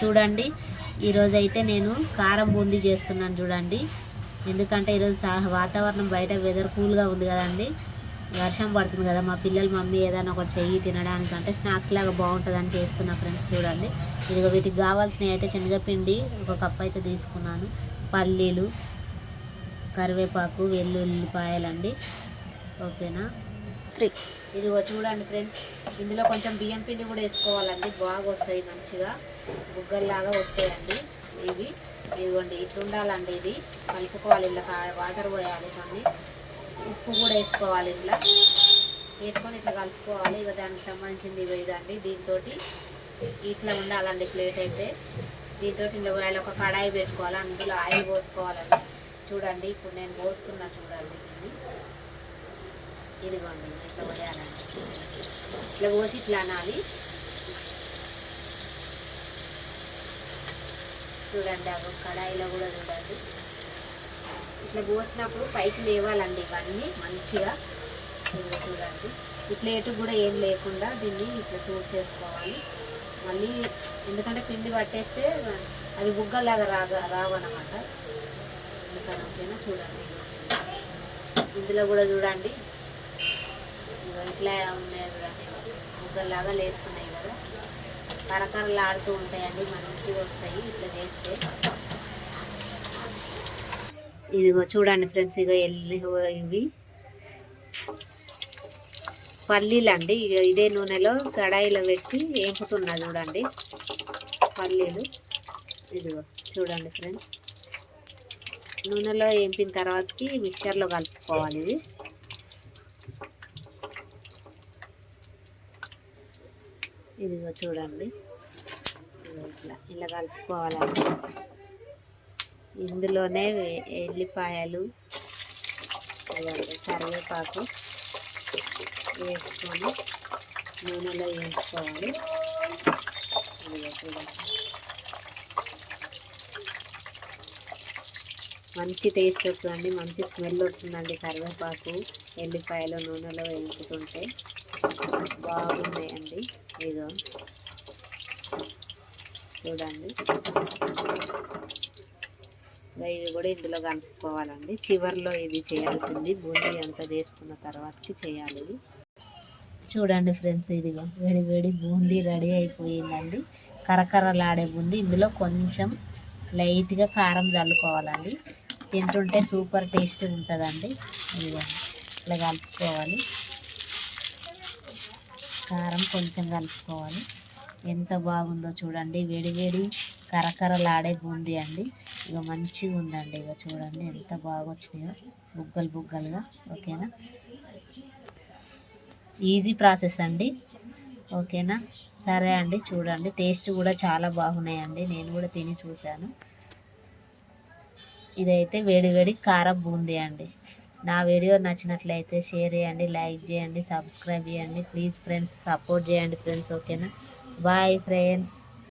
చూడండి. ఈరోజు అయితే నేను కారం బూందీ చేస్తున్నాను చూడండి. ఎందుకంటే ఈరోజు వాతావరణం బయట వెదర్ కూల్గా ఉంది కదండి. వర్షం పడుతుంది కదా మా పిల్లలు మమ్మీ ఏదైనా ఒకటి చెయ్యి తినడానికి అంటే స్నాక్స్ లాగా బాగుంటుందని చేస్తున్నా ఫ్రెండ్స్ చూడండి. ఇదిగో వీటికి కావాల్సినవి అయితే శనగపిండి ఒక కప్ అయితే తీసుకున్నాను. పల్లీలు కరివేపాకు వెల్లుల్లిపాయలండి. ఓకేనా? త్రీ ఇదిగో చూడండి ఫ్రెండ్స్ ఇందులో కొంచెం బియ్యం పిండి కూడా వేసుకోవాలండి. బాగా వస్తాయి మంచిగా. బుగ్గల్లాగా వస్తాయండి ఇవి. ఇదిగోండి ఇట్లా ఉండాలండి ఇది. కలుపుకోవాలి ఇలా కా- వాటర్ పోయాలి కొన్ని ఉప్పు కూడా వేసుకోవాలి ఇట్లా వేసుకొని ఇట్లా కలుపుకోవాలి. ఇక దానికి సంబంధించింది ఇవి ఇదండి. దీంతో ఇట్లా ఉండాలండి ప్లేట్ అయితే. దీంతో ఇందులో ఆయిల్ ఒక కడాయి పెట్టుకోవాలి. అందులో ఆయిల్ పోసుకోవాలండి. చూడండి ఇప్పుడు నేను పోస్తున్నా చూడండి దీన్ని. ఇదిగోండి ఇట్లా పోయాలండి ఇట్లా పోసి ఇట్లా అనాలి. చూడండి అవి కడాయిలో కూడా చూడండి. ఇట్లా పోసినప్పుడు పైకి లేవాలండి ఇవన్నీ మంచిగా. చూడండి. ఇట్లా ఎటు కూడా ఏం లేకుండా దీన్ని ఇట్లా తూర్ చేసుకోవాలి. మళ్ళీ ఎందుకంటే పిండి పట్టేస్తే అవి బుగ్గలాగా రాగా రావన్నమాట. అందుకని ఓకేనా? చూడండి. ఇందులో కూడా చూడండి. ఎట్లా ఉన్నాయి చూడండి లేస్తున్నాయి కదా. కరకరలు ఆడుతూ ఉంటాయండి మంచిగా వస్తాయి ఇట్లా చేస్తే. ఇదిగో చూడండి ఫ్రెండ్స్ ఇక ఎల్లి ఇవి. పల్లీలు అండి ఇక ఇదే నూనెలో కడాయిలో పెట్టి వేపుతున్నా చూడండి. పల్లీలు. ఇదిగో చూడండి ఫ్రెండ్స్. నూనెలో వేపిన తర్వాతకి మిక్చర్లో కలుపుకోవాలి ఇది. ఇదిగో చూడండి. ఇట్లా ఇలా కలుపుకోవాలండి. ఇందులోనే ఎల్లిపాయలు కరివేపాకు వేసుకొని నూనెలో వేసుకోవాలి చూడండి. మంచి టేస్ట్ వస్తుందండి మంచి స్మెల్ వస్తుందండి కరివేపాకు ఎల్లిపాయలు నూనెలో వేపుతుంటే బాగున్నాయండి. ఏదో చూడండి. ఇవి కూడా ఇందులో కలుపుకోవాలండి. చివర్లో ఇది చేయాల్సింది. బూందీ అంతా చేసుకున్న తర్వాతకి చేయాలి ఇది. చూడండి ఫ్రెండ్స్ ఇదిగో వేడి వేడి బూందీ రెడీ అయిపోయిందండి. కరకరలాడే బూందీ. ఇందులో కొంచెం లైట్గా కారం చల్లుకోవాలండి. తింటుంటే సూపర్ టేస్ట్ ఉంటుందండి. ఇదిగో ఇట్లా కలుపుకోవాలి. కారం కొంచెం కలుపుకోవాలి. ఎంత బాగుందో చూడండి. వేడివేడి కరకరలాడే బూందీ అండి. ఇక మంచిగా ఉందండి. ఇక చూడండి ఎంత బాగా వచ్చినాయో బుగ్గలు బుగ్గలుగా. ఓకేనా? ఈజీ ప్రాసెస్ అండి. ఓకేనా? సరే అండి. చూడండి. టేస్ట్ కూడా చాలా బాగున్నాయండి. నేను కూడా తిని చూశాను. ఇదైతే వేడివేడి కారం బూందీ అండి. నా వీడియో నచ్చినట్లయితే షేర్ చేయండి లైక్ చేయండి సబ్స్క్రైబ్ చేయండి. ప్లీజ్ ఫ్రెండ్స్ సపోర్ట్ చేయండి ఫ్రెండ్స్ ఓకేనా? Bye friends.